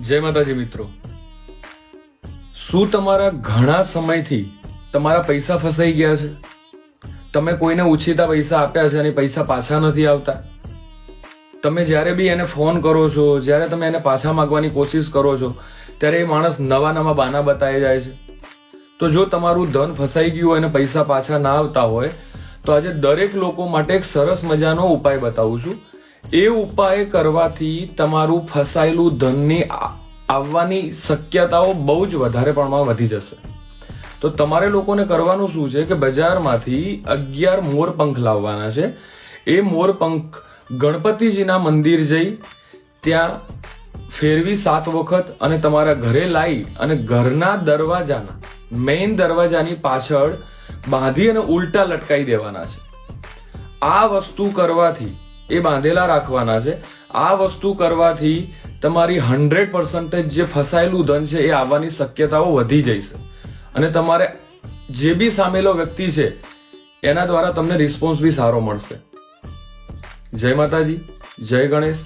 જય માતાજી મિત્રો. શું તમારા ઘણા સમયથી તમારા પૈસા ફસાઈ ગયા છે? તમે કોઈને ઉછીતા પૈસા આપ્યા છે અને પૈસા પાછા નથી આવતા? તમે જ્યારે બી એને ફોન કરો છો, જ્યારે તમે એને પાછા માંગવાની કોશિશ કરો છો, ત્યારે એ માણસ નવા નવા બાના બતાવી જાય છે. તો જો તમારું ધન ફસાઈ ગયું હોય અને પૈસા પાછા ના આવતા હોય, તો આજે દરેક લોકો માટે એક સરસ મજાનો ઉપાય બતાવું છું. એ ઉપાય કરવાથી તમારું ફસાયેલું ધનની આવવાની શક્યતાઓ બહુ જ વધારે પ્રમાણમાં વધી જશે. તો તમારે લોકોને કરવાનું શું છે કે બજારમાંથી અગિયાર મોરપંખ લાવવાના છે. એ મોરપંખ ગણપતિજીના મંદિર જઈ ત્યાં ફેરવી સાત વખત અને તમારા ઘરે લાવી અને ઘરના દરવાજાના મેઇન દરવાજાની પાછળ બાંધી અને ઉલટા લટકાઈ દેવાના છે. આ વસ્તુ કરવાથી એ બાંધેલા રાખવાના છે. આ વસ્તુ કરવાથી તમારી હંડ્રેડ પર્સન્ટેજ જે ફસાયેલું ધન છે એ આવવાની શક્યતાઓ વધી જશે અને તમારે જે બી સામેલો વ્યક્તિ છે, એના દ્વારા તમને રિસ્પોન્સ બી સારો મળશે. જય માતાજી, જય ગણેશ.